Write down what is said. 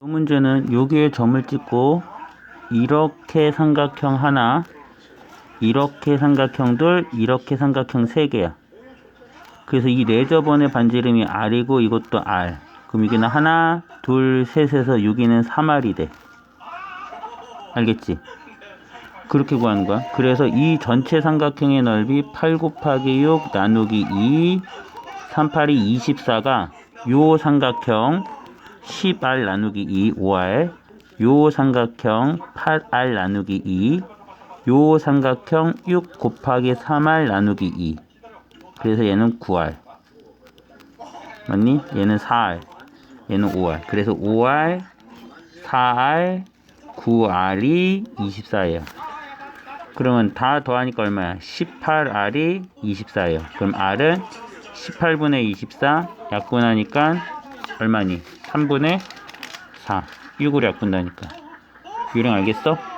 이 문제는 여기에 점을 찍고 이렇게 삼각형 하나, 이렇게 삼각형들, 이렇게 삼각형 세 개야. 그래서 이 네저번의 반지 이름이 R이고 이것도 R. 그럼 여기는 하나, 둘, 셋에서 여기는 3R이 돼. 알겠지? 그렇게 구하는 거야. 그래서 이 전체 삼각형의 넓이 8 곱하기 6 나누기 2, 3, 8이 24가 요 삼각형 10R 나누기 2, 5R, 요 삼각형 8R 나누기 2, 요 삼각형 6 곱하기 3R 나누기 2. 그래서 얘는 9R. 맞니? 얘는 4R. 얘는 5R. 그래서 5R, 4R, 9R이 24예요. 그러면 다 더하니까 얼마야? 18R이 24예요. 그럼 R은 18분의 24 약분하니까 얼마니? 3분의 4. 6으로 약분다니까. 유령 알겠어?